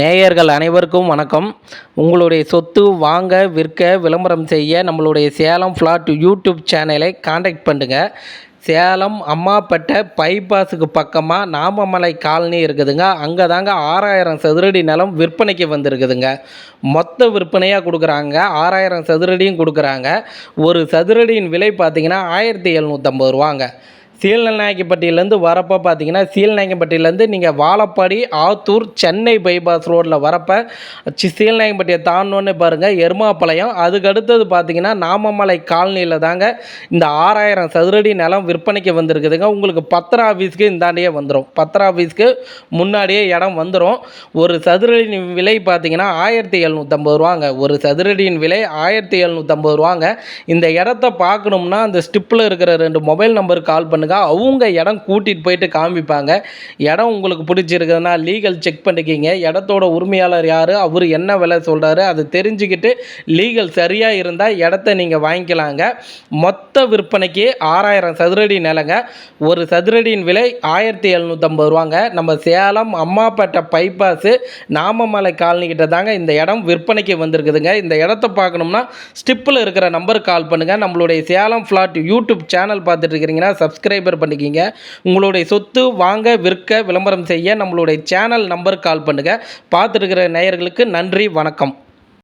நேயர்கள் அனைவருக்கும் வணக்கம். உங்களுடைய சொத்து வாங்க விற்க விளம்பரம் செய்ய நம்மளுடைய சேலம் ஃப்ளாட் யூடியூப் சேனலை காண்டாக்ட் பண்ணுங்கள் சேலம் அம்மாப்பேட்டை பைபாஸுக்கு பக்கமாக நாமமலை காலனி இருக்குதுங்க. அங்கே தாங்க ஆறாயிரம் சதுரடி நிலம் விற்பனைக்கு வந்திருக்குதுங்க. மொத்த விற்பனையாக கொடுக்குறாங்க. ஆறாயிரம் சதுரடியும் கொடுக்குறாங்க. ஒரு சதுரடியின் விலை பார்த்திங்கன்னா ஆயிரத்தி எழுநூற்றம்பது ரூபாங்க. சீலநாயக்கப்பட்டியிலேருந்து வரப்போ பார்த்தீங்கன்னா சீலநாயக்கப்பட்டியிலேருந்து நீங்கள் வாழப்பாடி ஆத்தூர் சென்னை பைபாஸ் ரோட்டில் வரப்போ சி தாண்டோன்னு பாருங்கள் எருமாப்பாளையம். அதுக்கு அடுத்தது பார்த்தீங்கன்னா நாமமலை காலனியில் தாங்க இந்த ஆறாயிரம் சதுரடி நிலம் விற்பனைக்கு வந்திருக்குதுங்க. உங்களுக்கு பத்திர ஆஃபீஸ்க்கு இந்தாண்டியே வந்துடும் பத்திர ஆஃபீஸ்க்கு முன்னாடியே இடம் வந்துடும் ஒரு சதுரடியின் விலை பார்த்தீங்கன்னா ஆயிரத்தி எழுநூற்றம்பது ரூபாங்க. ஒரு சதுரடியின் விலை ஆயிரத்தி எழுநூற்றம்பது ரூபாங்க. இந்த இடத்த பார்க்கணும்னா அந்த ஸ்டிப்பில் இருக்கிற ரெண்டு மொபைல் நம்பருக்கு கால் பண்ணுங்கள் அவங்க இடம் கூட்டிகிட்டு போயிட்டு காமிப்பாங்க. இடம் உங்களுக்கு பிடிச்சிருக்குதுன்னா லீகல் செக் பண்ணிக்கிங்க. இடத்தோட உரிமையாளர் யார் அவர் என்ன விலை சொல்கிறாரு அதை தெரிஞ்சுக்கிட்டு லீகல் சரியாக இருந்தால் இடத்த நீங்கள் வாங்கிக்கலாங்க. மொத்த விற்பனைக்கு ஆறாயிரம் சதுரடி நிலங்க. ஒரு சதுரடியின் விலை ஆயிரத்தி எழுநூற்றம்பது ரூபாங்க. நம்ம சேலம் அம்மாப்பேட்டை பைபாஸு நாமமலை காலனி கிட்ட தாங்க இந்த இடம் விற்பனைக்கு வந்திருக்குதுங்க. இந்த இடத்த பார்க்கணும்னா ஸ்டிப்பில் இருக்கிற நம்பருக்கு கால் பண்ணுங்கள் நம்மளுடைய சேலம் ஃப்ளாட் யூடியூப் சேனல் பார்த்துட்டு இருக்கிறீங்கன்னா சப்ஸ்கிரைபர் பண்ணிக்கிங்க. உங்களுடைய சொத்து வாங்க விற்க விளம்பரம் செய்ய நம்மளுடைய சேனல் நம்பருக்கு கால் பண்ணுங்கள் பார்த்துருக்கிற நேயர்களுக்கு நன்றி வணக்கம்.